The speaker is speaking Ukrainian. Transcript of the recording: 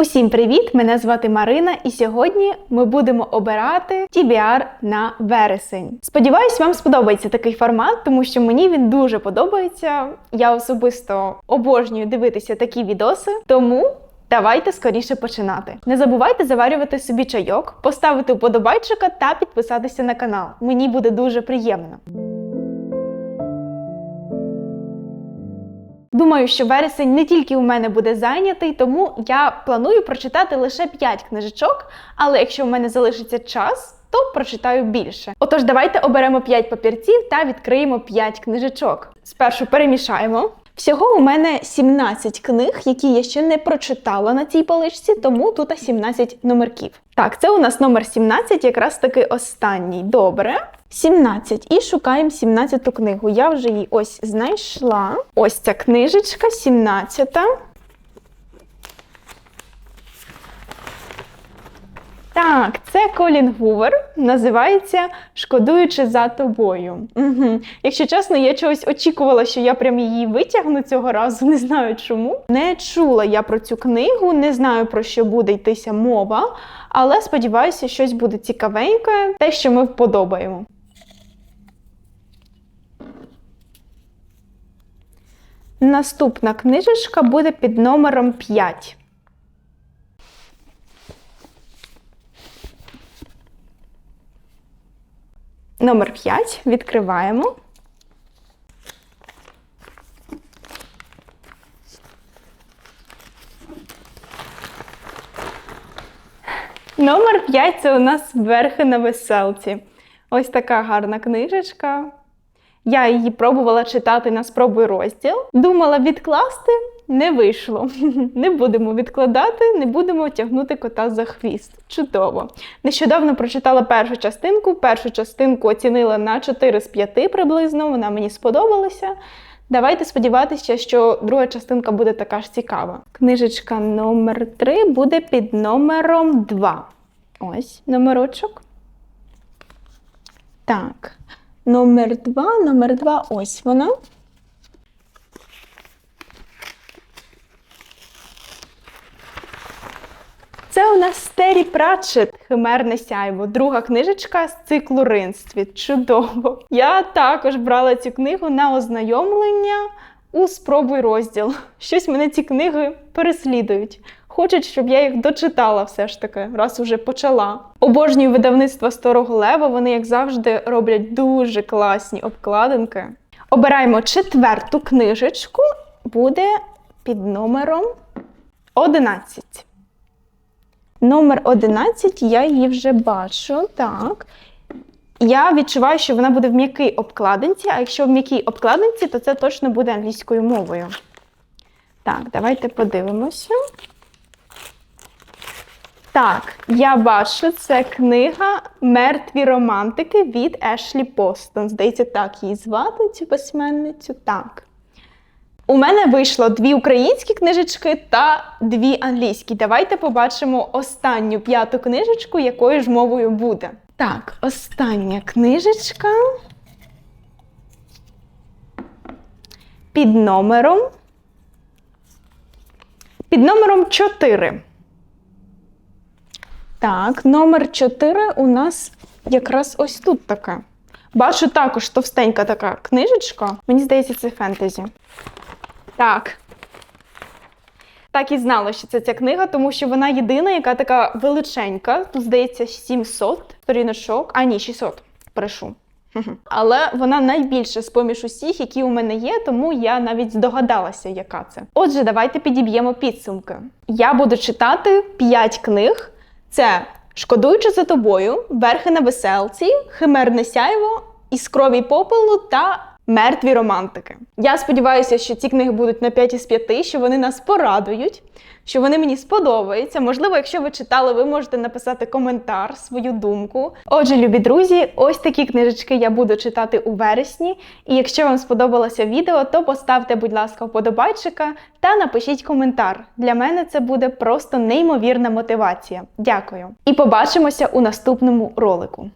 Усім привіт! Мене звати Марина, і сьогодні ми будемо обирати TBR на вересень. Сподіваюсь, вам сподобається такий формат, тому що мені він дуже подобається. Я особисто обожнюю дивитися такі відоси, тому. Давайте скоріше починати. Не забувайте заварювати собі чайок, поставити вподобайчика та підписатися на канал. Мені буде дуже приємно. Думаю, що вересень не тільки у мене буде зайнятий, тому я планую прочитати лише 5 книжечок, але якщо в мене залишиться час, то прочитаю більше. Отож, давайте оберемо 5 папірців та відкриємо 5 книжечок. Спершу перемішаємо. Всього у мене 17 книг, які я ще не прочитала на цій поличці, тому тут 17 номерків. Так, це у нас номер 17, якраз таки останній. Добре. 17. І шукаємо 17 книгу. Я вже її ось знайшла. Ось ця книжечка, 17. Так, це Колін Гувер, називається Шкодуючи за тобою. Угу. Якщо чесно, я чогось очікувала, що я прям її витягну цього разу, не знаю чому. Не чула я про цю книгу, не знаю про що буде йтися мова, але сподіваюся, щось буде цікавеньке, те, що ми вподобаємо. Наступна книжечка буде під номером 5. Номер 5. Відкриваємо. Номер 5 це у нас верхи на веселці. Ось така гарна книжечка. Я її пробувала читати на спробуй розділ. Думала відкласти, не вийшло. Не будемо відкладати, не будемо тягнути кота за хвіст. Чудово. Нещодавно прочитала першу частинку. Першу частинку оцінила на 4 з 5 приблизно. Вона мені сподобалася. Давайте сподіватися, що друга частинка буде така ж цікава. Книжечка номер 3 буде під номером 2. Ось номерочок. Так. Номер 2, номер 2, ось вона. Це у нас Тері Пратчет Химерне сяйво, друга книжечка з циклу Ринствіт. Чудово! Я також брала цю книгу на ознайомлення у спробуй розділ. Щось мене ці книги переслідують. Хочуть, щоб я їх дочитала все ж таки, раз уже почала. Обожнюю видавництва Старого Лева, вони, як завжди, роблять дуже класні обкладинки. Обираємо четверту книжечку, буде під номером 11. Номер 11, я її вже бачу. Так. Я відчуваю, що вона буде в м'якій обкладинці, а якщо в м'якій обкладинці, то це точно буде англійською мовою. Так, давайте подивимося. Так, я бачу, це книга Мертві романтики від Ешлі Постон. Здається, так її звати, цю письменницю. Так. У мене вийшло дві українські книжечки та дві англійські. Давайте побачимо останню п'яту книжечку, якою ж мовою буде. Так, остання книжечка. Під номером. Під номером 4. Так, номер 4 у нас якраз ось тут така. Бачу також товстенька така книжечка. Мені здається, це фентезі. Так. Так і знала, що це ця книга, тому що вона єдина, яка така величенька. Тут, здається, 700 сторіночок. А, ні, 600. Брешу. Але вона найбільша з поміж усіх, які у мене є, тому я навіть здогадалася, яка це. Отже, давайте підіб'ємо підсумки. Я буду читати 5 книг. Це Шкодуючи за тобою, Верхи на веселці, Химерне сяйво, Іскрові попелу та Мертві романтики. Я сподіваюся, що ці книги будуть на 5 із 5, що вони нас порадують, що вони мені сподобаються. Можливо, якщо ви читали, ви можете написати коментар, свою думку. Отже, любі друзі, ось такі книжечки я буду читати у вересні. І якщо вам сподобалося відео, то поставте, будь ласка, вподобайчика та напишіть коментар. Для мене це буде просто неймовірна мотивація. Дякую. І побачимося у наступному ролику.